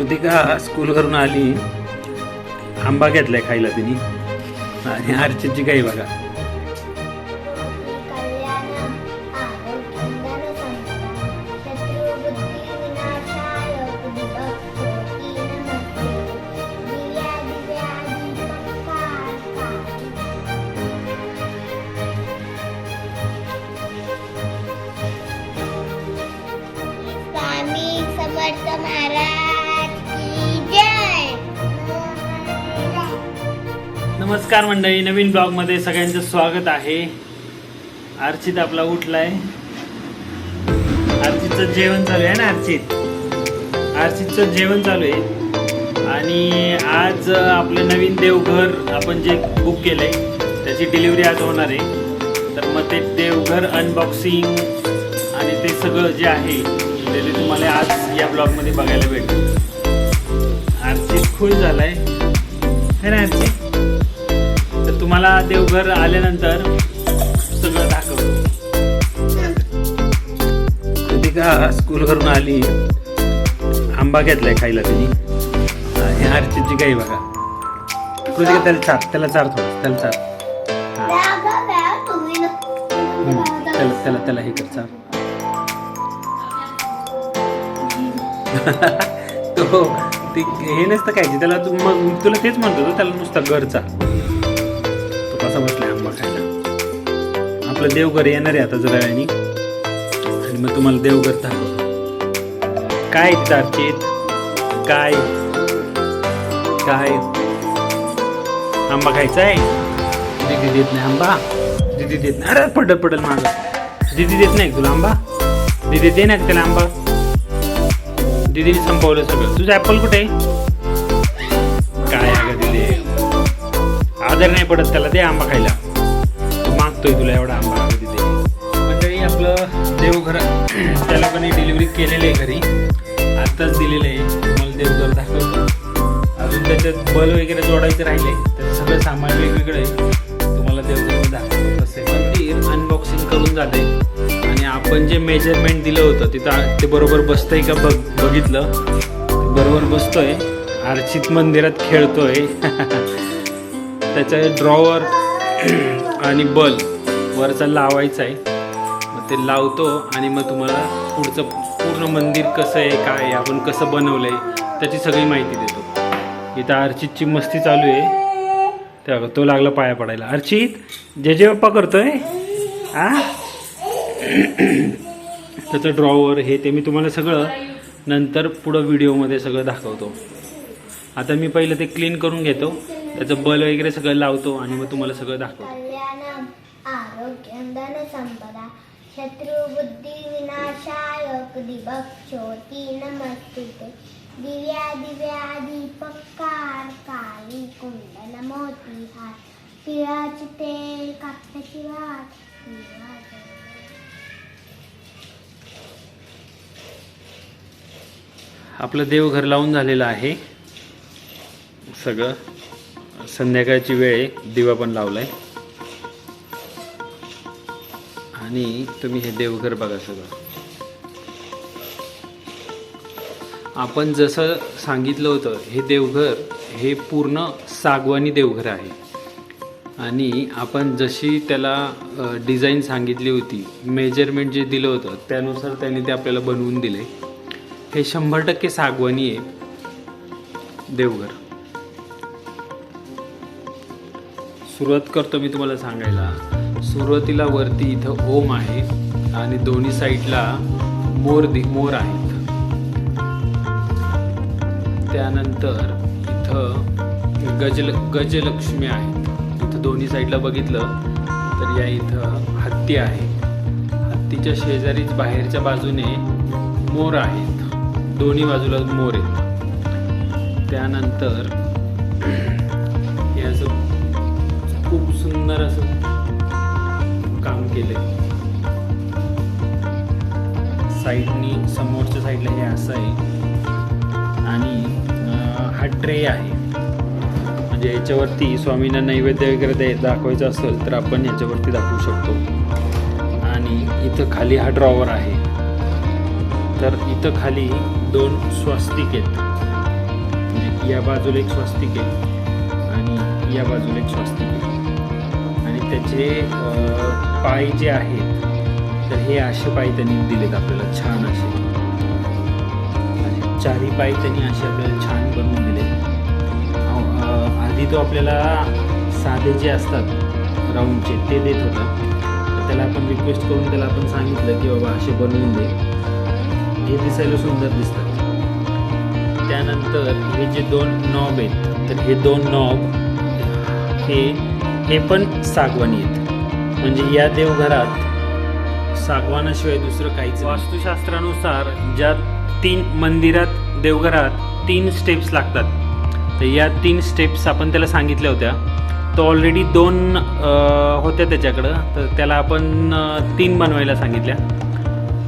कृतिका स्कूलवरून आली. आंबा घेतलाय खायला तिने. आणि अर्चितची काही बघा. नमस्कार मंडळी नवीन ब्लॉगमध्ये सगळ्यांचं स्वागत आहे. अर्चित आपला उठलाय. अर्चितचं जेवण चालू आहे ना अर्चित अर्चितचं जेवण चालू आहे. आणि आज आपलं नवीन देवघर आपण जे बुक केलं आहे त्याची डिलिव्हरी आज होणार आहे. तर मग ते देवघर अनबॉक्सिंग आणि ते सगळं जे आहे ते तुम्हाला आज या ब्लॉगमध्ये बघायला भेटेल. अर्चित खुश झाला आहे ना अर्चित तुम्हाला देवघर आल्यानंतर सगळं दाखवतो. कृतिका स्कूलवरून आली? आंबा घेतलाय खायला तिने. आणि आरतीची काही बघा. कृतिका त्याला चार त्याला चार थोडं त्याला चार. त्याला त्याला त्याला हे कर चार. तो ते हे नसतं काय त्याला तू मग तुला तेच म्हणतो त्याला नुसता घरचा. बसलाय आंबा खायला. आपलं देवघर येणार आहे आता जरा वेळाने आणि मग तुम्हाला देवघर दाखवतो. काय चारचेत काय? काय? आंबा खायचा आहे? दिदी देत नाही आंबा. दिदी देत नाही. अरे पडल पडल माग. दिदी देत नाही तुला आंबा? दीदी दे ना त्याला आंबा? दिदीने संपवलं सगळं. तुझं ॲपल कुठे आहे? आदर नाही पडत त्याला दे आंबा खायला. तू मागतोय तुला एवढा आंबा दिले मंडळी आपलं देवघर त्या लोकांनी डिलिव्हरी केलेलं आहे घरी. आत्ताच दिलेलं आहे तुम्हाला देवघर दाखवतो. अजून त्याच्यात बल वगैरे जोडायचे राहिले त्याचं सगळं सामान वेगवेगळं आहे. तुम्हाला देवघर दाखवतो तसे मंदिर अनबॉक्सिंग करून जाते. आणि आपण जे मेजरमेंट दिलं होतं तिथं ते बरोबर बसतंय का बघ बघितलं? ते बरोबर बसतोय. अर्चित मंदिरात खेळतोय. त्याचं ड्रॉवर आणि बल वरचा लावायचा आहे. मग ते लावतो आणि मग तुम्हाला पुढचं पूर्ण मंदिर कसं आहे काय आहे आपण कसं बनवलं आहे त्याची सगळी माहिती देतो. इथं अर्चितची मस्ती चालू आहे. त्या तो लागला पाया पडायला. अर्चित जे जे पप्पा करतोय आ? त्याचं ड्रॉवर हे ते मी तुम्हाला सगळं नंतर पुढं व्हिडिओमध्ये सगळं दाखवतो. आता मी पहिलं ते क्लीन करून घेतो. त्याचं बल वगैरे सगळं लावतो आणि मग तुम्हाला सगळं दाखवतो. कल्याणम आरोग्यंदन संपदा शत्रुबुद्धी विनाशाय दिबक्षोती नमस्तुते। दिव्या दिव्या दीपकार काळी कुंडल मोती हात तिळाचे तेल कापसाची वाट आपलं देवघर लावून झालेलं आहे. सगळं. संध्याकाळची वेळ आहे. दिवा पण लावला आहे आणि तुम्ही हे देवघर बघा सगळं. आपण जसं सांगितलं होतं हे देवघर हे पूर्ण सागवानी देवघर आहे. आणि आपण जशी त्याला डिझाईन सांगितली होती मेजरमेंट जे दिलं होतं त्यानुसार त्यांनी ते आपल्याला बनवून दिले. हे शंभर टक्के सागवानी आहे देवघर. सुरुवात करतो मी तुम्हाला सांगायला. सुरुवातीला वरती इथं ओम आहे आणि दोन्ही साईडला मोर दि मोर आहेत. त्यानंतर इथं गजल गजलक्ष्मी आहेत. इथं दोन्ही साईडला बघितलं तर या इथं हत्ती आहे. हत्तीच्या शेजारीच बाहेरच्या बाजूने मोर आहेत. दोन्ही बाजूला मोर आहेत. त्यानंतर खूप सुंदर असं काम केलंय. साईडनी समोरच्या साईडला हे असं आहे. आणि हा ट्रे आहे. म्हणजे याच्यावरती स्वामींना नैवेद्य वगैरे द्याय दाखवायचं असेल तर आपण याच्यावरती दाखवू शकतो. आणि इथं खाली हा ड्रॉवर आहे. तर इथं खाली दोन स्वस्तिक आहेत. म्हणजे या बाजूला एक स्वस्तिक आहे. आणि या बाजूला एक स्वस्तिक आणि त्याचे पाय जे आहेत तर हे असे पाय त्यांनी दिलेत आपल्याला छान असे. चारी चारही पाय त्यांनी असे आपल्याला छान बनवून दिले आधी तो आपल्याला साधे जे असतात राऊंडचे ते देत होता. त्याला आपण रिक्वेस्ट करून त्याला आपण सांगितलं की बाबा असे बनवून दे. हे दिसायला सुंदर दिसतात. त्यानंतर हे जे दोन नॉब आहेत तर हे दोन नॉब हे हे पण सागवानी आहेत. म्हणजे या देवघरात सागवानाशिवाय दुसरं काहीच वास्तुशास्त्रानुसार ज्या तीन मंदिरात देवघरात तीन स्टेप्स लागतात. तर या तीन स्टेप्स आपण त्याला सांगितल्या होत्या. तो ऑलरेडी दोन होत्या त्याच्याकडं. तर त्याला आपण तीन बनवायला सांगितल्या.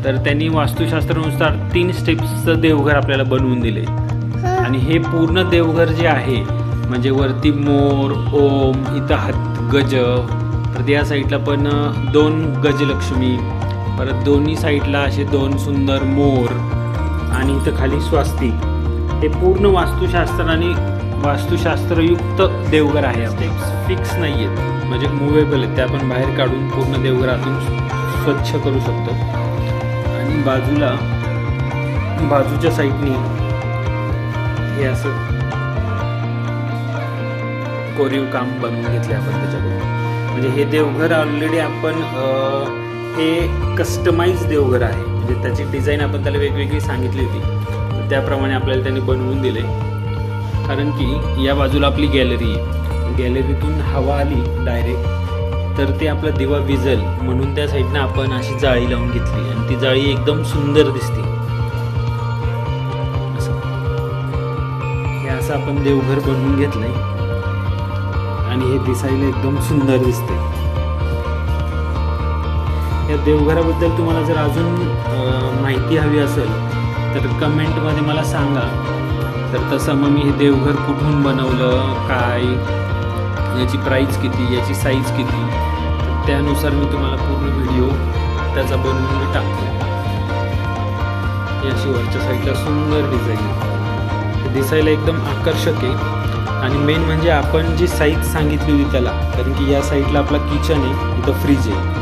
तर त्यांनी वास्तुशास्त्रानुसार तीन स्टेप्सचं देवघर आपल्याला बनवून दिले. आणि हे पूर्ण देवघर जे आहे म्हणजे वरती मोर ओम इथं हात गज परत या साईडला पण दोन गजलक्ष्मी परत दोन्ही साईडला असे दोन सुंदर मोर आणि इथं खाली स्वास्तिक हे पूर्ण वास्तुशास्त्राने वास्तुशास्त्रयुक्त देवघर आहे स्टेप्स फिक्स नाही आहेत म्हणजे मुवेबल आहेत ते आपण बाहेर काढून पूर्ण देवघरातून स्वच्छ करू शकतो. आणि बाजूला बाजूच्या साईडनी हे असं कोरीव काम बनवून घेतले आपण त्याच्याकडून. म्हणजे हे देवघर ऑलरेडी आपण हे कस्टमाइज देवघर आहे. म्हणजे त्याची डिझाईन आपण त्याला वेगवेगळी सांगितली होती. त्याप्रमाणे आपल्याला त्यांनी बनवून दिले कारण की या बाजूला आपली गॅलरी आहे. गॅलरीतून हवा आली डायरेक्ट तर ते आपला दिवा विजल म्हणून त्या साईडनं आपण अशी जाळी लावून घेतली. आणि ती जाळी एकदम सुंदर दिसते. असं आपण देवघर बनवून घेतलंय. आणि हे दिसायला एकदम सुंदर दिसते या देवघराबद्दल तुम्हाला जर अजून माहिती हवी असेल तर कमेंटमध्ये मला सांगा. तर तसं मग मी हे देवघर कुठून बनवलं काय याची प्राईस किती याची साईज किती त्यानुसार मी तुम्हाला पूर्ण व्हिडिओ त्याचा बनवून मी टाकतो. याशिवायच्या अशी साईडला सुंदर डिझाईन आहे. दिसायला एकदम आकर्षक आहे. आणि मेन म्हणजे आपण जी साईज सांगितली होती त्याला कारण की या साईडला आपला किचन आहे इथं फ्रीज आहे.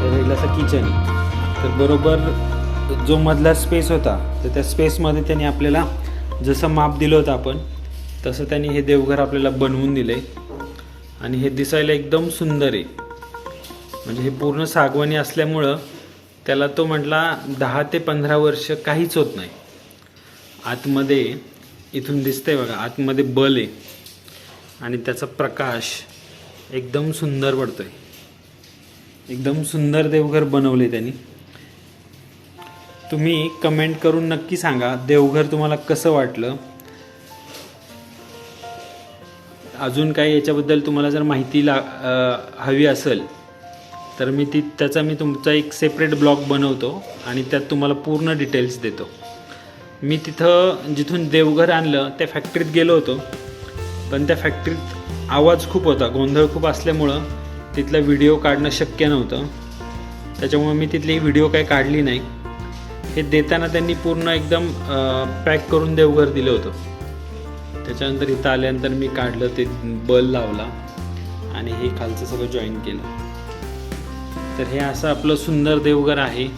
त्या साईडला असं किचन आहे. तर बरोबर जो मधला स्पेस होता तर त्या स्पेसमध्ये त्यांनी आपल्याला जसं माप दिलं होतं आपण तसं त्यांनी हे देवघर आपल्याला बनवून दिलं आहे आणि हे दिसायला एकदम सुंदर आहे. म्हणजे हे पूर्ण सागवानी असल्यामुळं त्याला तो म्हटला दहा ते पंधरा वर्ष काहीच होत नाही. आतमध्ये इथून दिसतंय बघा आतमध्ये बल आहे. आणि त्याचा प्रकाश एकदम सुंदर पडतोय. एकदम सुंदर देवघर बनवले त्यांनी. तुम्ही कमेंट करून नक्की सांगा देवघर तुम्हाला कसं वाटलं? अजून काही याच्याबद्दल तुम्हाला जर माहिती ला हवी असेल तर मी ती त्याचा मी तुमचा एक सेपरेट ब्लॉग बनवतो आणि त्यात तुम्हाला पूर्ण डिटेल्स देतो. मी तिथं जिथून देवघर आणलं त्या फॅक्टरीत गेलो होतो. पण त्या फॅक्टरीत आवाज खूप होता गोंधळ खूप असल्यामुळं तिथला व्हिडिओ काढणं शक्य नव्हतं. त्याच्यामुळे मी तिथली व्हिडिओ काही काढली नाही. हे देताना त्यांनी पूर्ण एकदम पॅक करून देवघर दिलं होतं. त्याच्यानंतर इथं आल्यानंतर मी काढलं ते बल लावला आणि हे खालचं सगळं जॉईन केलं. तर हे असं आपलं सुंदर देवघर आहे.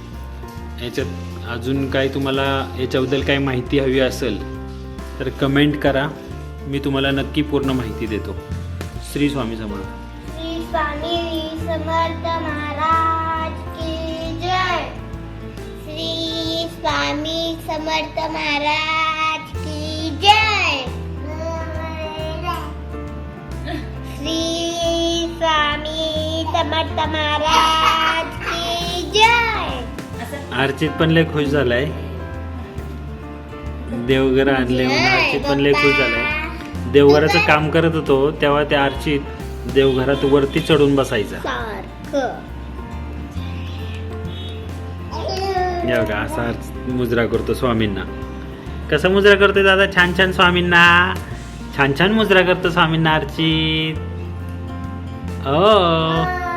याच्यात अजून काय तुम्हाला याच्याबद्दल काही माहिती हवी असेल तर कमेंट करा. मी तुम्हाला नक्की पूर्ण माहिती देतो. श्री स्वामी समर्थ. श्री स्वामी समर्थ महाराज की जय. श्री स्वामी समर्थ महाराज की जय. श्री स्वामी समर्थ महाराज की जय. अर्चित पण लय खुश झालाय. देवघर आणले म्हणून अर्चित पण लय खुश झालाय. देवघराचं काम करत होतो तेव्हा त्या अर्चित देवघरात वरती चढून बसायचा. या बघा असा मुजरा करतो स्वामींना. कसा मुजरा करतोय दादा? छान छान स्वामींना. छान छान मुजरा करतो स्वामींना अर्चित ओ.